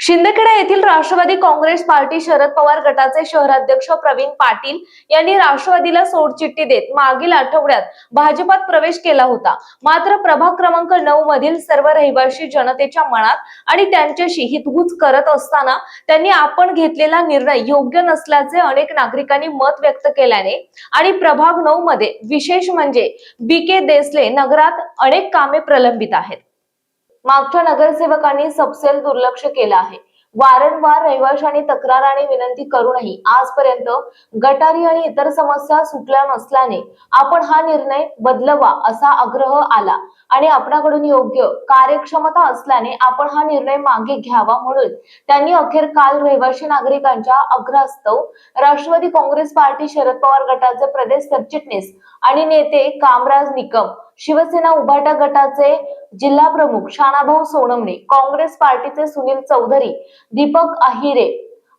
शिंदखेडा येथील राष्ट्रवादी काँग्रेस पार्टी शरद पवार गटाचे शहराध्यक्ष प्रवीण पाटील यांनी राष्ट्रवादीला सोडचिठ्ठी देत मागील आठवड्यात भाजपात प्रवेश केला होता. मात्र प्रभाग क्रमांक नऊ मधील सर्व रहिवासी जनतेच्या मनात आणि त्यांच्याशी हितगुज करत असताना त्यांनी आपण घेतलेला निर्णय योग्य नसल्याचे अनेक नागरिकांनी मत व्यक्त केल्याने आणि प्रभाग नऊ मध्ये विशेष म्हणजे बी के देसले नगरात अनेक कामे प्रलंबित आहेत. मागच्या नगरसेवकांनी सपसेल दुर्लक्ष केलं आहे. वारंवार रहिवाशांनी तक्रार आणि विनंती करूनही आजपर्यंत गटारी आणि इतर समस्या सुटल्या नसल्याने आपण हा निर्णय बदलवा असा आग्रह आला आणि आपणाकडून योग्य कार्यक्षमता असल्याने आपण हा निर्णय मागे घ्यावा म्हणून त्यांनी अखेर काल रहिवाशी नागरिकांच्या आग्रहास्तव राष्ट्रवादी काँग्रेस पार्टी शरद पवार गटाचे प्रदेश सरचिटणीस आणि नेते कामराज निकम शिवसेना उभाटा गटाचे जिल्हा प्रमुख शानाभाऊ सोनमणे काँग्रेस पार्टीचे सुनील चौधरी दीपक अहिरे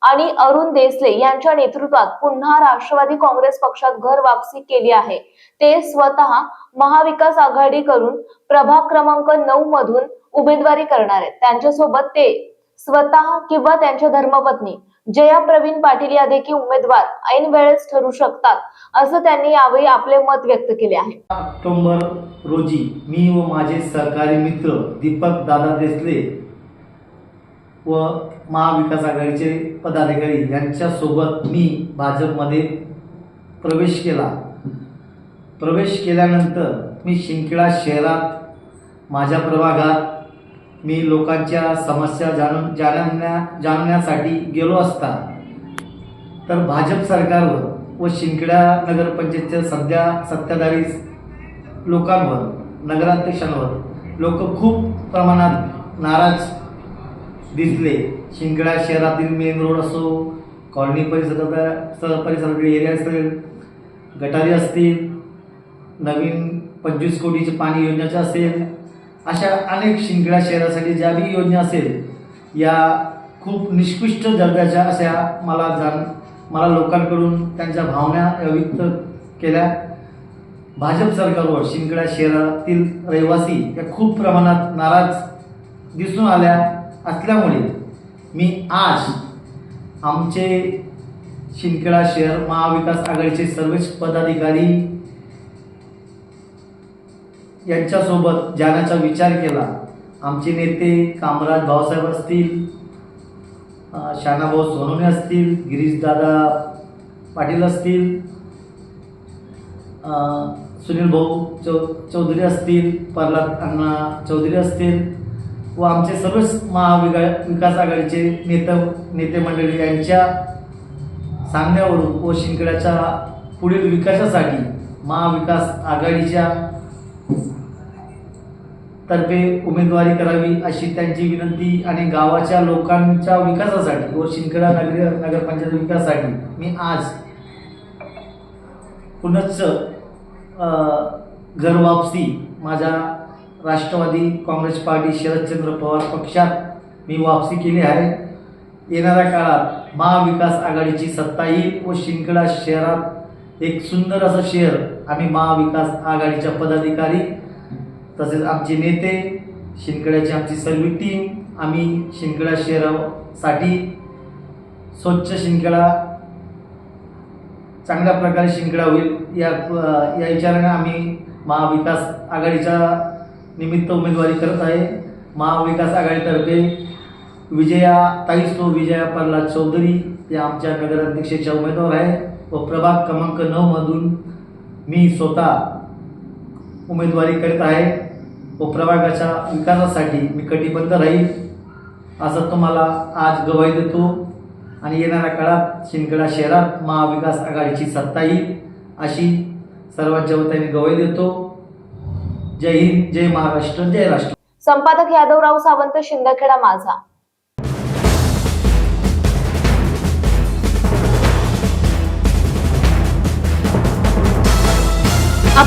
आणि अरुण देसले यांच्या नेतृत्वात पुन्हा राष्ट्रवादी काँग्रेस पक्षात घर वापसी केली आहे. ते स्वतः महाविकास आघाडी करून प्रभाग क्रमांक नऊ मधून उमेदवारी करणार आहेत. त्यांच्यासोबत ते स्वतः किंवा त्यांच्या धर्मपत्नी जया प्रवीण पाटील या देखील उमेदवार ऐन वेळेस ठरू शकतात असं त्यांनी यावेळी आपले मत व्यक्त केले आहे. ऑक्टोबर रोजी मी व माझे सहकारी मित्र दीपक दादा देसले व महाविकास आघाडीचे पदाधिकारी यांच्यासोबत मी भाजपमध्ये प्रवेश केला. प्रवेश केल्यानंतर मी शिंकिळा शहरात माझ्या प्रभागात मी लोकांच्या समस्या जाणून जाणण्या जाणण्यासाठी गेलो असता तर भाजप सरकारवर व शिंकड्या नगरपंचायतच्या सध्या सत्ताधारी लोकांवर नगराध्यक्षांवर लोक खूप प्रमाणात नाराज दिसले. शिंकड्या शहरातील मेन रोड असो कॉलनी परिसरात परिसरातील एरिया असेल गटारी असतील नवीन पंचवीस कोटीची पाणी योजनाचे असेल अशा अनेक शिंदखेडा शहरासाठी ज्या बी योजना असेल या खूप निष्कृष्ट दर्जाच्या अशा मला जाण मला लोकांकडून त्यांच्या भावना व्यक्त केल्या. भाजप सरकारवर शिंदखेडा शहरातील रहिवासी या खूप प्रमाणात नाराज दिसून आल्या असल्यामुळे मी आज आमचे शिंदखेडा शहर महाविकास आघाडीचे सर्वच पदाधिकारी यांच्यासोबत जाण्याचा विचार केला. आमचे नेते कामराज भाऊसाहेब असतील शानाभाऊ सोनवणे असतील गिरीशदादा पाटील असतील सुनील भाऊ चौ चौधरी असतील प्रल्हाद अण्णा चौधरी असतील व आमचे सर्वच महाविका विकास आघाडीचे नेते नेते मंडळी यांच्या सांगण्यावरून व शिंकड्याच्या पुढील विकासासाठी महाविकास आघाडीच्या तर्फे उमेदवारी करावी अशी त्यांची विनंती आणि गावाच्या लोकांच्या विकासासाठी व शिंदखेडा नगर नगरपंचायत विकासासाठी मी आज पुनश्च घर वापसी माझ्या राष्ट्रवादी काँग्रेस पार्टी शरदचंद्र पवार पक्षात मी वापसी केली आहे. येणाऱ्या काळात महाविकास आघाडीची सत्ता येईल व शिंकडा शहरात एक सुंदर असं शहर आम्ही महाविकास आघाडीच्या पदाधिकारी तसेच आमचे नेते शिंदकड्याची आमची सर्व टीम आम्ही शिंदखेडा शहरासाठी स्वच्छ शिंदखेडा चांगल्या प्रकारे शिंकडा होईल या या विचाराने आम्ही महाविकास आघाडीच्या निमित्त उमेदवारी करत आहे. महाविकास आघाडीतर्फे विजया ताईसो विजया प्रल्हाद चौधरी या आमच्या नगराध्यक्षाच्या उमेदवार आहे व प्रभाग क्रमांक नऊमधून मी स्वतः उमेदवारी करीत आहे. व प्रभागाच्या विकासासाठी मी कटिबद्ध राहील असं तुम्हाला आज गवाही देतो. आणि येणाऱ्या काळात शिंदखेडा शहरात महाविकास आघाडीची सत्ता येईल अशी सर्वांच्या वतीने गवाही देतो. जय हिंद जय महाराष्ट्र जय राष्ट्र. संपादक यादवराव सावंत शिंदखेडा माझा.